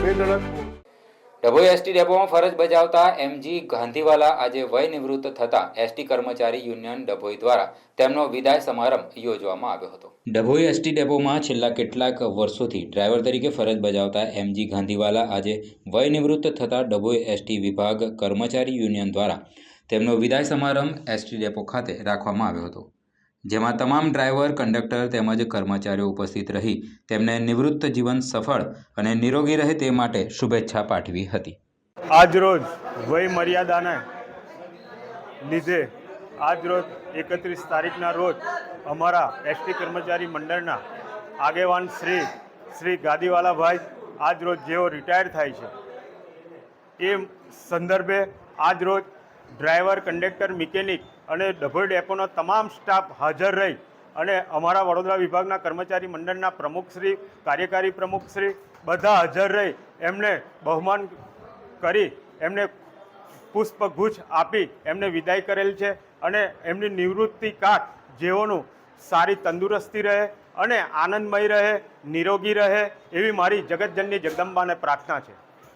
Vedalathpur. Dabhoi ST ડેપોમાં ફરજ બજાવતા MG ગાંધીવાલા આજે વય નિવૃત્ત થતા એસટી કર્મચારી યુનિયન ડભોઈ દ્વારા તેમનો વિદાય સમારંભ યોજવામાં આવ્યો હતો ડભોઈ એસટી ડેપોમાં છેલ્લા કેટલાક વર્ષોથી ડ્રાઈવર તરીકે ફરજ બજાવતા એમજી ગાંધીવાલા આજે વય નિવૃત્ત થતા ડભોઈ એસટી વિભાગ કર્મચારી યુનિયન દ્વારા તેમનો વિદાય સમારંભ એસટી ડેપો ખાતે રાખવામાં આવ્યો હતો જેમાં તમામ ડ્રાઈવર, કંડક્ટર તેમજ કર્મચારીઓ ઉપસ્થિત રહી તેમને નિવૃત્ત જીવન સફળ અને નિરોગી રહે તે માટે શુભેચ્છા પાઠવી હતી. આજરોજ વય મર્યાદાને લીધે આજરોજ એકત્રીસ તારીખના રોજ અમારા એસટી કર્મચારી મંડળના આગેવાન શ્રી શ્રી ગાદીવાલાભાઈ આજરોજ જેઓ રિટાયર થાય છે. એ સંદર્ભે આજરોજ ડ્રાઈવર, કંડક્ટર, મિકેનિક અને ડભોઈ ડેપોનો તમામ સ્ટાફ હાજર રહી અને અમારા વડોદરા વિભાગના કર્મચારી મંડળના પ્રમુખશ્રી કાર્યકારી પ્રમુખશ્રી બધા હાજર રહી. એમને બહુમાન કરી, એમને પુષ્પગુચ્છ આપી, એમને વિદાય કરેલ છે અને એમની નિવૃત્તિ કાળ જેઓનું સારી તંદુરસ્તી રહે અને આનંદમય રહે, નિરોગી રહે એવી મારી જગતજનની જગદંબાને પ્રાર્થના છે.